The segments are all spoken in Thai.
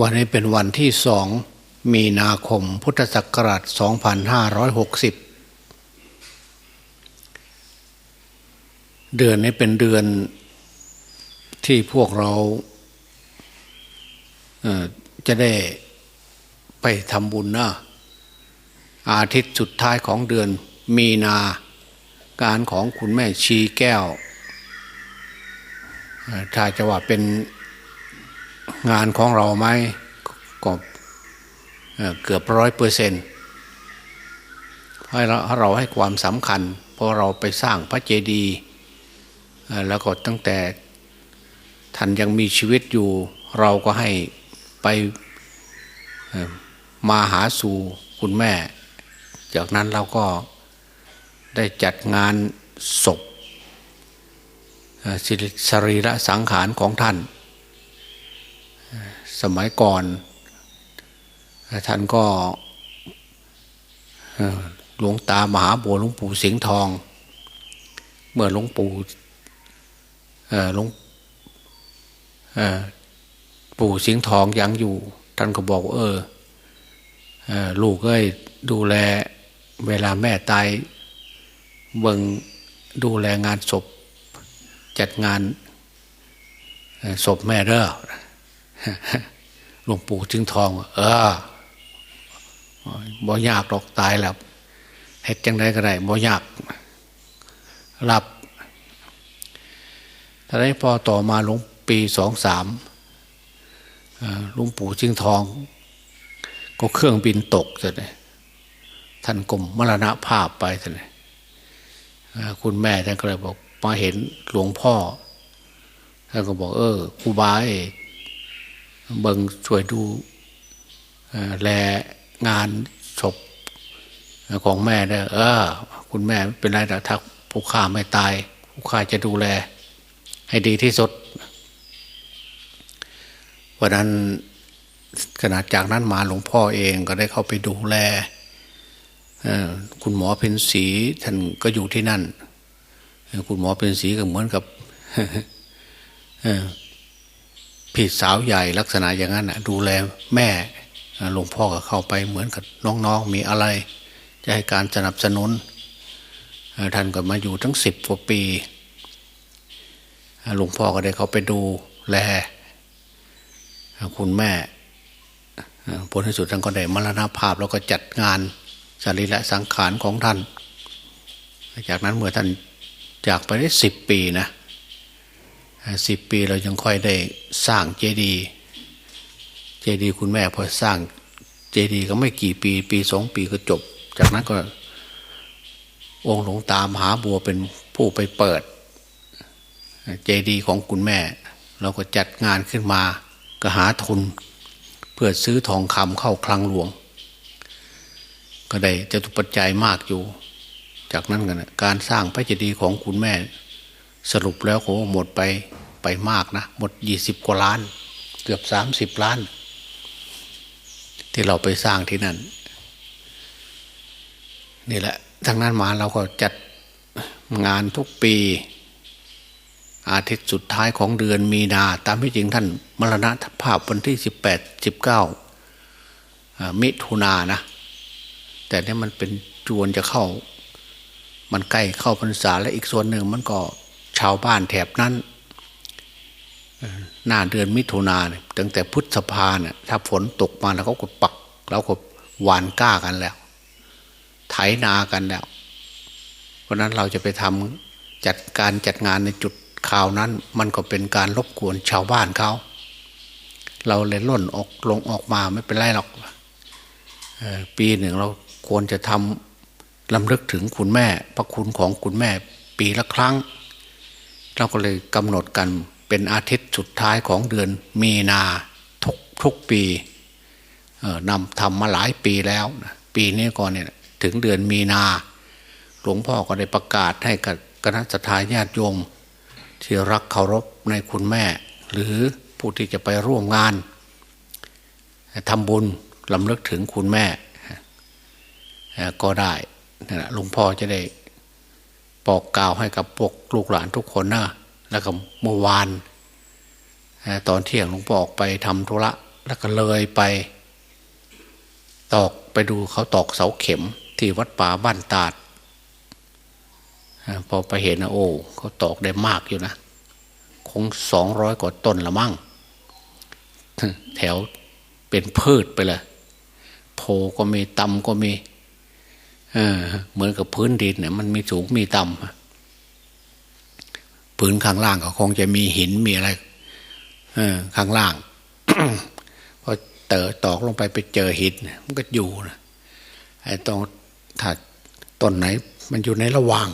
วันนี้เป็นวันที่สองมีนาคมพุทธศักราช 2560 เดือนนี้เป็นเดือนที่พวกเราจะได้ไปทำบุญนะอาทิตย์สุดท้ายของเดือนมีนาการของคุณแม่ชีแก้ว ถ้าจะว่าเป็น งานของเราไหมก็เกือบร้อยเปอร์เซ็นต์ให้เราเราให้ความสำคัญเพราะเราไปสร้างพระเจดีย์แล้วก็ตั้งแต่ท่านยังมีชีวิตอยู่ เราก็ให้ไปมาหาสู่คุณแม่ จากนั้นเราก็ได้จัดงานศพสิริสรีระสังขารของท่าน สมัยก่อน ท่านก็หลวงตามหาบัวหลวงปู่สิงห์ทอง เมื่อหลวงปู่หลวงปู่สิงห์ทองยังอยู่ ท่านก็บอกเออลูกเอ้ยดูแลเวลาแม่ตายเบิงดูแลงานศพจัดงานศพแม่เด้อ หลวงปู่จึงทอง เออบ่ยากหรอกตายแล้วเฮ็ดจังไดก็ได้บ่ยากรับถ้าได้พอต่อมาหลวงปีสองสามหลวงปู่จึงทอง ก็เครื่องบินตกจะเลยท่านกรมมรณะภาพไปจะเลยคุณแม่ท่านก็เลยบอกมาเห็นหลวงพ่อท่านก็บอก เออครูบาเอ เบิงช่วยดูแลงานศพของแม่ได้เออ คุณแม่เป็นไรแต่ถ้าผู้ข้าไม่ตาย ผู้ข้าจะดูแล ให้ดีที่สุดวันนั้นขณะจากนั้นมาหลวงพ่อเองก็ได้เข้าไปดูแลคุณหมอเพ็ญศรีท่านก็อยู่ที่นั่น คุณหมอเพ็ญศรีก็เหมือนกับ พี่สาวใหญ่ลักษณะอย่างนั้นดูแลแม่หลวงพ่อก็เข้าไปเหมือนกับน้องๆมีอะไร จะให้การสนับสนุนท่านก็มาอยู่ทั้งสิบกว่าปีหลวงพ่อก็ได้เขาไปดูแลคุณแม่ผลที่สุดท่านก็ได้มรณภาพแล้วก็จัดงานสรีระสังขารของท่าน จากนั้นเมื่อท่านจากไปได้สิบปีนะ สิบปีเรายังค่อยได้สร้างเจดีย์เจดีย์คุณแม่พอสร้างเจดีย์ก็ไม่กี่ปี ปีสองปีก็จบ จากนั้นก็ องค์หลวงตามหาบัวเป็นผู้ไปเปิด เจดีย์ของคุณแม่ เราก็จัดงานขึ้นมาก็หาทุน เพื่อซื้อทองคำเข้าคลังหลวง ก็ได้จะตุปัจจัยมากอยู่ จากนั้นกันการสร้างพระเจดีย์ของคุณแม่ สรุปแล้วโหหมดไปไปมากนะ หมดยี่สิบกว่าล้าน เกือบสามสิบล้าน ที่เราไปสร้างที่นั่น นี่แหละทั้งนั้นมาเราก็จัดงานทุกปี อาทิตย์สุดท้ายของเดือนมีนา ตามที่จริงท่านมรณะภาพวันที่สิบแปดสิบเก้ามิถุนานะ แต่นี่มันเป็นจวนจะเข้า มันใกล้เข้าพรรษาและอีกส่วนหนึ่งมันก็ ชาวบ้านแถบนั้นหน้าเดือนมิถุนาเนี่ยตั้งแต่พุทธภาเนี่ยถ้าฝนตกมาแล้วเขาก็ปักแล้วก็หวานก้ากันแล้ว ไถนากันแล้ว เพราะนั้นเราจะไปทำจัดการจัดงานในจุดข่าวนั้น มันก็เป็นการรบกวนชาวบ้านเขา เราเลยล่นออกลงออกมาไม่เป็นไรหรอกปีหนึ่งเราควรจะทำลำลึกถึงคุณแม่ พระคุณของคุณแม่ ปีละครั้ง เราก็เลยกำหนดกันเป็นอาทิตย์สุดท้ายของเดือนมีนาทุกทุกปีนำทำมาหลายปีแล้ว ปีนี้ก่อนเนี่ยถึงเดือนมีนา หลวงพ่อก็ได้ประกาศให้กับคณะสัตยาติโยม ที่รักเคารพในคุณแม่ หรือผู้ที่จะไปร่วมงานทำบุญลำลึกถึงคุณแม่ ก็ได้หลวงพ่อจะได้ บอกกล่าวให้กับพวกลูกหลานทุกคนนะแล้วก็เมื่อวานตอนเที่ยงหลวงพ่อออกไปทำธุระแล้วก็เลยไป ตอกไปดูเขาตอกเสาเข็มที่วัดป่าบ้านตาดพอไปเห็นนะโอ้เขาตอกได้มากอยู่นะคงสองร้อยกว่าต้นละมั่ง แถวเป็นพืชไปเลยโพก็มีตำก็มี เออเหมือนกับพื้นดินเนี่ยมันมีสูงมีต่ำพื้นข้างล่างก็คงจะมีหินมีอะไรเออข้างล่างพอเต๋อตอกลงไปไปเจอหินมันก็อยู่นะไอ้ตรงถ้าต้นไหน มันอยู่ในระหว่าง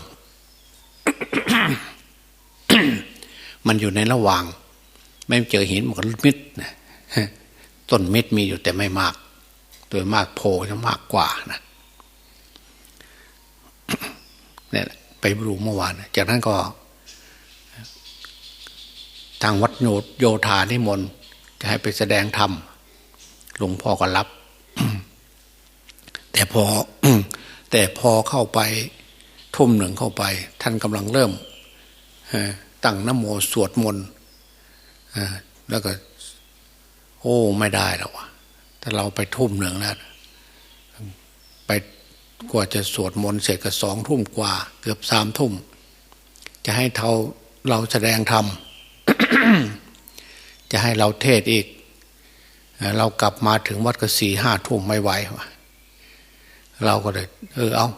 มันอยู่ในระหว่าง ไม่เจอหินมันก็มิดนะต้นเม็ดมีอยู่แต่ไม่มาก โดยมากโพจะมากกว่านะ เนี่ยไปดูเมื่อวาน จากนั้นก็ ทางวัดโยโยธานิมนต์จะให้ไปแสดงธรรมหลวงพ่อก็รับ แต่พอแต่พอเข้าไปทุ่มหนึ่งเข้าไป ท่านกำลังเริ่มตั้งนโมสวดมนต์แล้วก็ โอ้ ไม่ได้แล้วถ้าเราไปทุ่มหนึ่งแล้ว กว่าจะสวดมนต์เสร็จก็สองทุ่มกว่า เกือบสามทุ่ม จะให้เท่าเราแสดงธรรมจะให้เราเทศอีก เรากลับมาถึงวัดก็สี่ห้าทุ่มไม่ไหวเราก็เลยเออเอา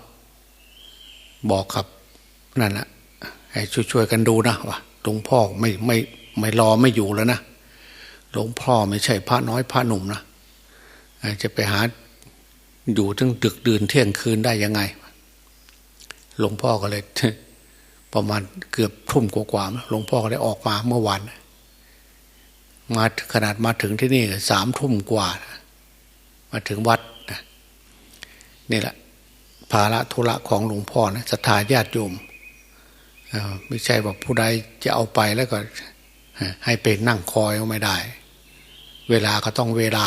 บอกครับนั่นแหละให้ช่วยๆกันดูนะว่าหลวงพ่อไม่ไม่ไม่รอไม่อยู่แล้วนะหลวงพ่อไม่ใช่พระน้อยพระหนุ่มนะจะไปหา อยู่ถึงดึกดื่นเที่ยงคืนได้ยังไง หลวงพ่อก็เลย ประมาณเกือบทุ่มกว่าๆหลวงพ่อก็ได้ออกมาเมื่อวานมาขนาดมาถึงที่นี่สามทุ่มกว่า มาถึงวัดนะนี่แหละภาระธุระของหลวงพ่อนะศรัทธาญาติโยมไม่ใช่ว่าผู้ใดจะเอาไปแล้วก็ให้เป็นนั่งคอยก็ไม่ได้ เวลาก็ต้องเวลา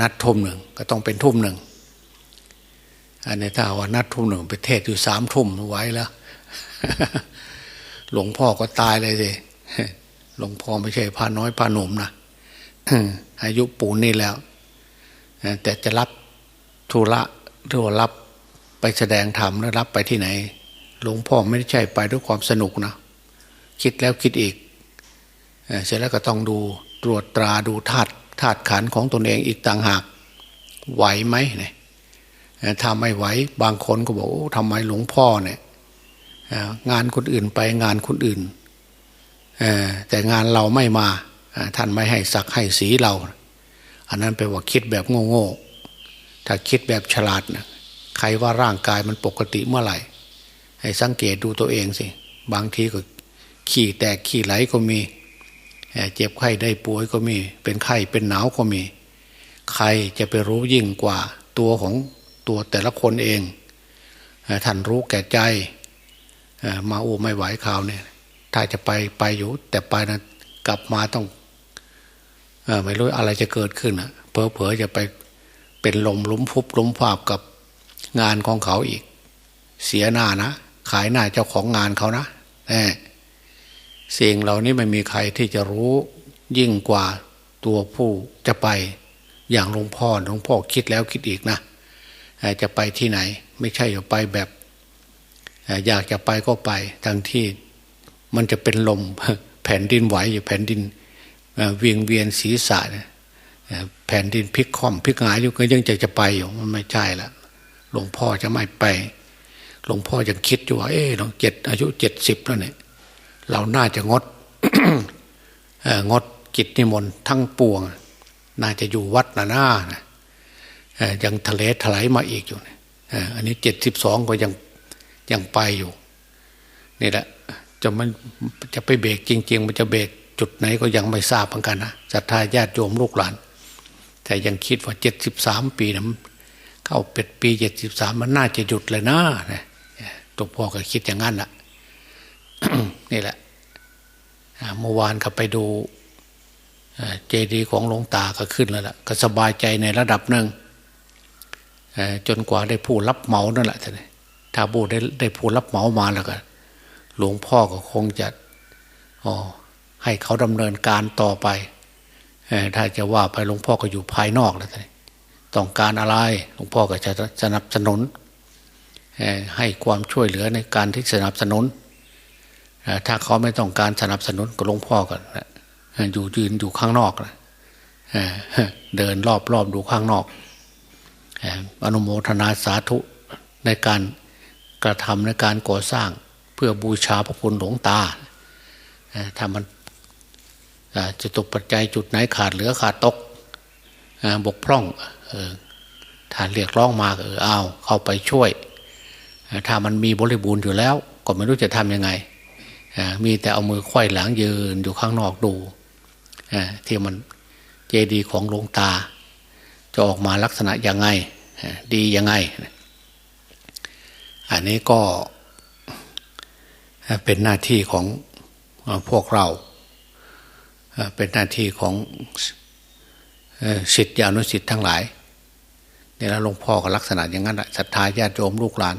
นัดทุ่มหนึ่งก็ต้องเป็นทุ่มหนึ่งอันนี้ถ้าว่านัดทุ่มหนึ่งไปเทศอยู่สามทุ่มไว้แล้วหลวงพ่อก็ตายเลยสิหลวงพ่อไม่ใช่พาน้อยพาหนุ่มนะอายุปูนนี่แล้ว แต่จะรับธุระหรือว่ารับไปแสดงธรรมแล้วรับไปที่ไหน หลวงพ่อไม่ใช่ไปด้วยความสนุกนะ คิดแล้วคิดอีก เสร็จแล้วก็ต้องดูตรวจตราดูธาตุ ธาตุขันของตนเองอีกต่างหาก ไหวไหมเนี่ยถ้าไม่ไหวบางคนก็บอกทำไมหลวงพ่อเนี่ยงานคนอื่นไปงานคนอื่นแต่งานเราไม่มาท่านไม่ให้สักให้สีเรา อันนั้นแปลว่าคิดแบบโง่ๆถ้าคิดแบบฉลาดนะใครว่าร่างกายมันปกติเมื่อไหร่ ให้สังเกตดูตัวเองสิ บางทีก็ ขี่แตกขี่ไหลก็มี เจ็บไข้ได้ป่วยก็มี เป็นไข้เป็นหนาวก็มี ใครจะไปรู้ยิ่งกว่าตัวของตัวแต่ละคนเองท่านรู้แก่ใจมาโอ้ไม่ไหวข่าวเนี่ย ถ้าจะไปไปอยู่ แต่ไปนะกลับมาต้องไม่รู้อะไรจะเกิดขึ้นอะเพอเพอจะไปเป็นลมล้มพุบล้มภาพกับงานของเขาอีก เสียหน้านะ ขายหน้าเจ้าของงานเขานะแสิ่งเหล่านี้ไม่มีใครที่จะรู้ยิ่งกว่าตัวผู้จะไปอย่างหลวงพ่อหลวงพ่อคิดแล้วคิดอีกนะจะไปที่ไหน ไม่ใช่จะไปแบบอยากจะไปก็ไปทั้งที่มันจะเป็นลมแผ่นดินไหวอยู่แผ่นดินเวียงเวียนศีรษะแผ่นดินพลิกคว่ำพลิกหงายอยู่ก็ยังจะจะไปอยู่มันไม่ใช่ละหลวงพ่อจะไม่ไป หลวงพ่อยังคิดอยู่ว่าเออหลวงเจ็ดอายุเจ็ดสิบแล้วเนี่ย เราน่าจะงดงดกิจนิมนต์ทั้งปวง น่าจะอยู่วัดนาหน้ายังทะเลถลายมาอีกอยู่อันนี้เจ็ดสิบสองก็ยังยังไปอยู่ นี่แหละจะมันจะไปเบรกจริง ๆ มันจะเบรกจุดไหนก็ยังไม่ทราบเหมือนกันนะศรัทธาญาติโยมลูกหลาน แต่ยังคิดว่าเจ็ดสิบสามปีนะเข้าเป็ดปีเจ็ดสิบสามมันน่าจะหยุดเลยนะตัวพ่อก็คิดอย่างนั้นแหละ นี่แหละเมื่อวานก็ไปดูเจดีย์ของหลวงตาก็ขึ้นแล้วล่ะก็สบายใจในระดับหนึ่งจนกว่าได้ผู้รับเหมานั่นแหละท่านถ้าบูได้ได้ผู้รับเหมามาแล้วก็หลวงพ่อก็คงจะอ๋อให้เขาดำเนินการต่อไปถ้าจะว่าไปหลวงพ่อก็อยู่ภายนอกแล้วท่านต้องการอะไรหลวงพ่อก็จะสนับสนุนให้ความช่วยเหลือในการที่สนับสนุน ถ้าเขาไม่ต้องการสนับสนุนก็หลวงพ่อก็อยู่ยืนอยู่ข้างนอกเดินรอบรอบดูข้างนอกอนุโมทนาสาธุในการกระทำในการก่อสร้างเพื่อบูชาพระคุณหลวงตาถ้ามันจะตกปัจจัยจุดไหนขาดเหลือขาดตกบกพร่องถ้าเรียกร้องมาเออเอาเข้าไปช่วย ถ้ามันมีบริบูรณ์อยู่แล้ว ก็ไม่รู้จะทำยังไง มีแต่เอามือควยหลังยืนอยู่ข้างนอกดูที่มันเจดีของหลวงตา จะออกมาลักษณะยังไงดียังไง อันนี้ก็เป็นหน้าที่ของพวกเรา เป็นหน้าที่ของสิทธิอนุสิทธิ์ทั้งหลายนี่แล้วหลวงพ่อก็ลักษณะอย่างนั้นศรัทธาญาติโยมลูกหลาน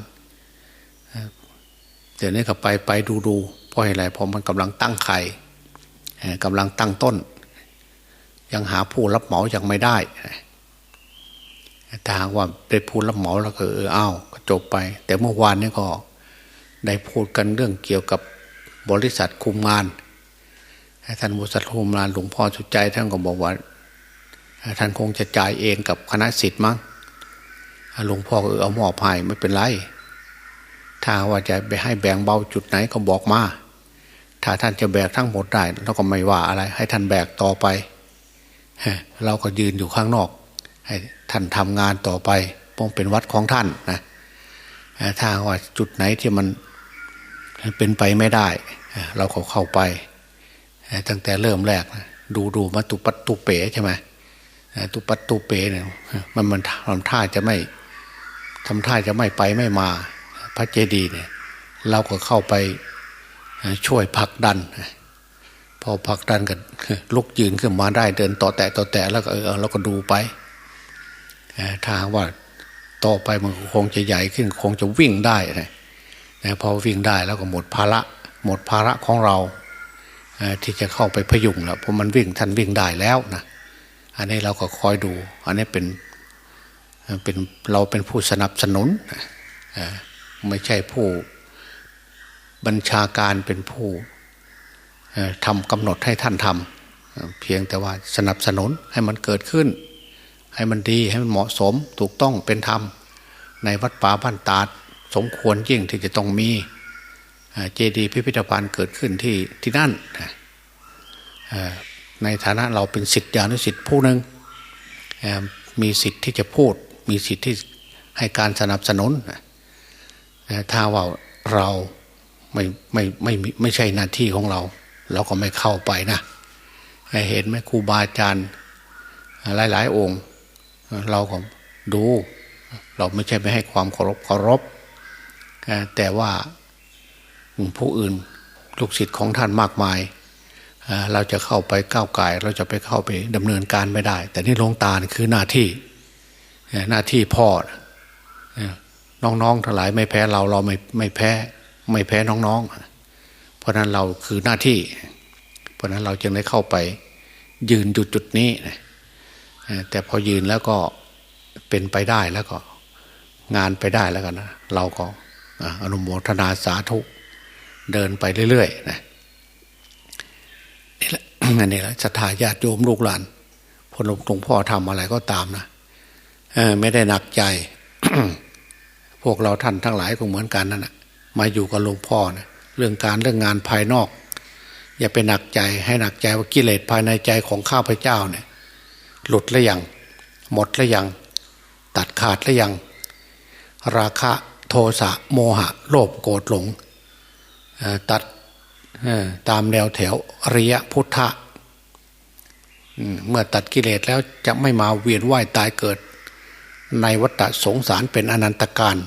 เดี๋ยวนี้ก็ไปไปดูดู ราะอะไรเพราะมันกำลังตั้งไข่กำลังตั้งต้น ยังหาผู้รับเหมายังไม่ได้ถ้าหากว่าได้ผู้รับเหมาแล้วก็เอออ้าวก็จบไป แต่เมื่อวานนี้ก็ได้พูดกันเรื่องเกี่ยวกับบริษัทคุมงานท่านบริษัทคุมงานหลวงพ่อสุดใจท่านก็บอกว่าท่านคงจะจ่ายเองกับคณะสิทธิ์มั้งหลวงพ่อเออเอาหมอบให้ไม่เป็นไร ถ้าว่าจะไปให้แบ่งเบาจุดไหนก็บอกมา ถ้าท่านจะแบกทั้งหมดได้เราก็ไม่ว่าอะไร ให้ท่านแบกต่อไปเราก็ยืนอยู่ข้างนอก ให้ท่านทำงานต่อไปป้องเป็นวัดของท่านนะถ้าว่าจุดไหนที่มันเป็นไปไม่ได้ เราก็เข้าไป ตั้งแต่เริ่มแรกดูดูมาตุปัตตุเป๋ใช่ไหมตุปัตตุเป๋เนี่ยมันมันทำท่าจะไม่ทำท่าจะไม่ไปไม่มา พระเจดีย์เนี่ย เราก็เข้าไป ช่วยผลักดัน พอผลักดันกันลุกยืนขึ้นมาได้เดินต่อแตะต่อแตะแล้วก็เออเราก็ดูไปถ้าว่าต่อไปมันคงจะใหญ่ขึ้น คงจะวิ่งได้นะพอวิ่งได้แล้วก็หมดภาระหมดภาระของเราที่จะเข้าไปพยุงแล้วเพราะมันวิ่งท่านวิ่งได้แล้วนะอันนี้เราก็คอยดู อันนี้เป็นเป็นเราเป็นผู้สนับสนุนไม่ใช่ผู้ บัญชาการเป็นผู้ทำกำหนดให้ท่านทำเพียงแต่ว่าสนับสนุนให้มันเกิดขึ้น ให้มันดีให้มันเหมาะสมถูกต้องเป็นธรรม ในวัดป่าบ้านตาดสมควรยิ่งที่จะต้องมีเจดีย์พิพิธภัณฑ์เกิดขึ้นที่ที่นั่นในฐานะเราเป็นสิทธิอนุสิทธิผู้หนึ่งมีสิทธิ์ที่จะพูด มีสิทธิ์ที่ให้การสนับสนุนถ้าว่าเรา ไม่ไม่ไม่ไม่ใช่หน้าที่ของเรา เราก็ไม่เข้าไปนะเห็นไหมครูบาอาจารย์หลายๆองค์ เราก็ดู เราไม่ใช่ไม่ให้ความเคารพเคารพแต่ว่าผู้อื่นลูกศิษย์ของท่านมากมาย เราจะเข้าไปก้าวไก่เราจะไปเข้าไปดำเนินการไม่ได้ แต่นี่ลงตาคือหน้าที่หน้าที่พ่อน้องๆทั้งหลายไม่แพ้เราเราไม่ไม่แพ้ ไม่แพ้น้องๆ เพราะนั้นเราคือหน้าที่ เพราะนั้นเราจึงได้เข้าไป ยืนจุดจุดนี้แต่พอยืนแล้วก็เป็นไปได้แล้วก็ งานไปได้แล้วกันนะเราก็อนุโมทนาสาธุเดินไปเรื่อยๆนะนี่แหละนนี้แหละศรัทธาญาติโยมลูกหลานพอหลวงพ่อทำอะไรก็ตามนะไม่ได้หนักใจ พวกเราท่านทั้งหลายก็เหมือนกันนั่นแหะ มาอยู่กับหลวงพ่อนะเรื่องการเรื่องงานภายนอก อย่าไปหนักใจให้หนักใจว่ากิเลสภายในใจของข้าพเจ้าเนี่ย หลุดแล้วยังหมดแล้วยังตัดขาดแล้วยัง ราคะโทสะโมหะ โลภโกรธหลงตัดตามแนวแถวอริยพุทธะเมื่อตัดกิเลสแล้วจะไม่มาเวียนว่ายตายเกิด ในวัฏสงสารเป็นอนันตการ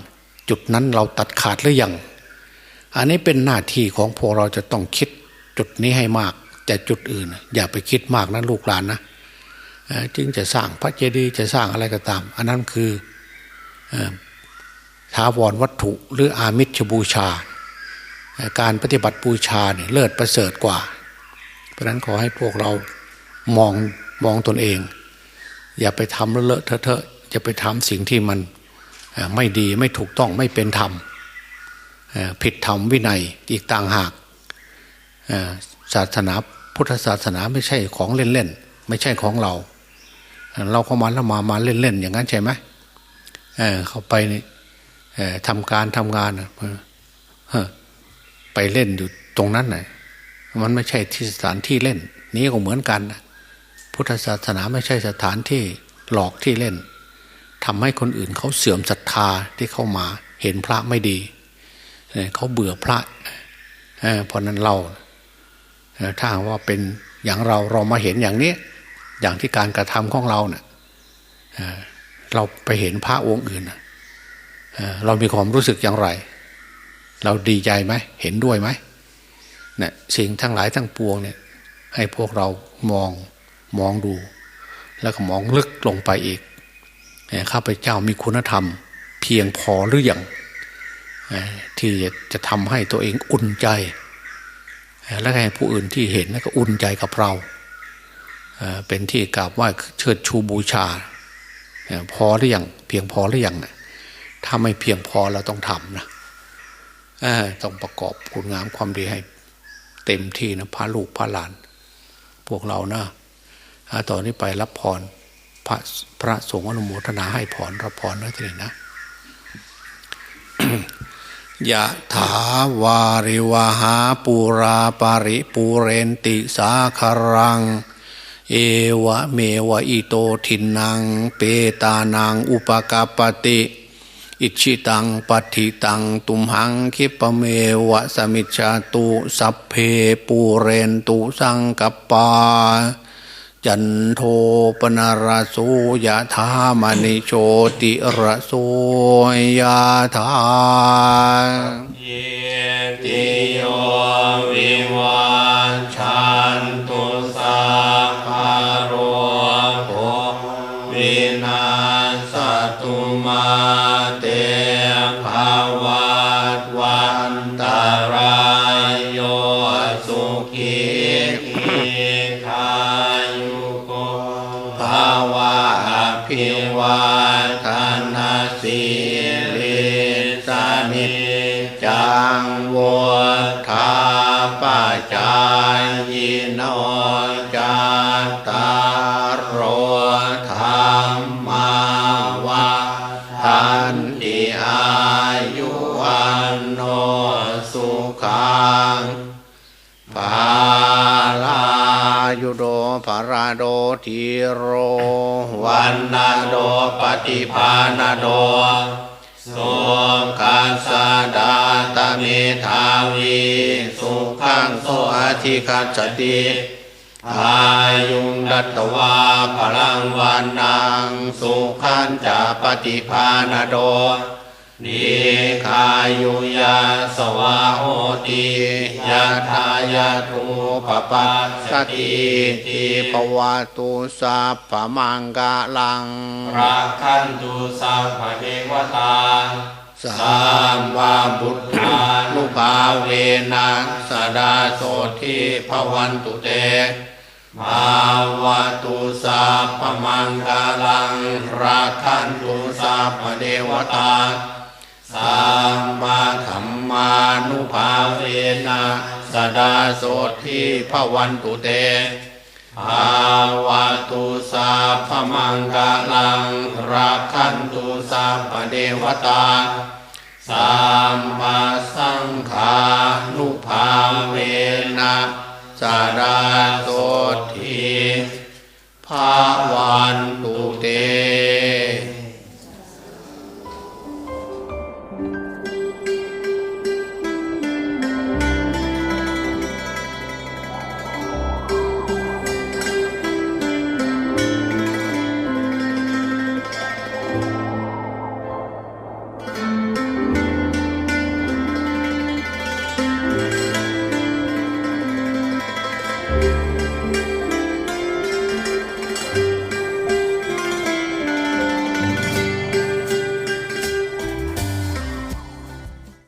จุดนั้นเราตัดขาดหรือยัง อันนี้เป็นหน้าที่ของพวกเราจะต้องคิดจุดนี้ให้มาก แต่จุดอื่น อย่าไปคิดมากนะลูกหลานนะจึงจะสร้างพระเจดีย์จะสร้างอะไรก็ตาม อันนั้นคือท้าวรวัตถุหรืออามิชบูชา การปฏิบัติบูชาเนี่ยเลิศประเสริฐกว่า เพราะนั้นขอให้พวกเรามองมองตนเอง อย่าไปทำเลอะเทอะเทอะอย่าไปทำสิ่งที่มันไม่ดีไม่ถูกต้องไม่เป็นธรรม ผิดธรรมวินัยอีกต่างหากศาสนาพุทธศาสนาไม่ใช่ของเล่นๆไม่ใช่ของเรา เราเข้ามาแล้วมามาเล่นๆอย่างนั้นใช่ไหมเเข้าไปนี่ทำการทำงานไปเล่นอยู่ตรงนั้นน่ะมันไม่ใช่ที่สถานที่เล่น นี้ก็เหมือนกัน พุทธศาสนาไม่ใช่สถานที่หลอกที่เล่นทำให้คนอื่นเขาเสื่อมศรัทธาที่เข้ามาเห็นพระไม่ดี เขาเบื่อพระเพราะนั้นเราถ้าว่าเป็นอย่างเราเรามาเห็นอย่างนี้ อย่างที่การกระทำของเราเนะ่ยเราไปเห็นพระองค์อื่นเรามีความรู้สึกอย่างไร เราดีใจไหมเห็นด้วยไหมเนี่ยสิ่งทั้งหลายทั้งปวงเนี่ย ให้พวกเรามองมองดู แล้วก็มองลึกลงไปอีกข้าพเจ้ามีคุณธรรม เพียงพอหรืออยัง ที่จะทำให้ตัวเองอุ่นใจ และให้ผู้อื่นที่เห็นก็อุ่นใจกับเรา เป็นที่กราบไหว้เชิดชูบูชา พอหรือยังเพียงพอหรือยังถ้าไม่เพียงพอเราต้องทำนะต้องประกอบคุณงามความดีให้เต็มที่นะพระลูกพระหลาน พวกเรานะต่อนนี้ไปรับพรพระพระสงฆ์อนุโมทนาให้พรรับพรนะทีนี้นะ ยะถาวาริวหาปูราปาริปูเรนติสาคารัง เอวะเมวะอิโตทินัง เปตานังอุปกาปติ อิชิตังปฏิตังตุมหังคิปเมวะสมิจาตุสัพเพปูเรนตุสังกปา จันโทปนารสุยะธามณิโชติระโสยะธาเยติโยวิวัชันตุสัพพโรโควินาสตุมาเต โดทีโร วันนาโดปฏิภาณโดสุขัสสดาตเมธาวีสุขังโสอธิคัจติอายุงดัตวาพลังวันนางสุขันจะปฏิภาณโด นิคายุยาสวาโหติยาทายาทูปปัสสติติปวาตุสัพพมังกาลังรักขันตุสัพพเทวตาสามวาบุตธานุภาเวนังสดาโสทิภวันตุเตภาวตุสัพพมังกาลังรักขันตุสัพพเทวตา สัมมาธรรมานุภาเวนะสดาโสทิภวันตุเตภาวตุสาพมังกาลังรักขันตุสาพเดวตาสัมมาสังขานุภาเวนะสดาโส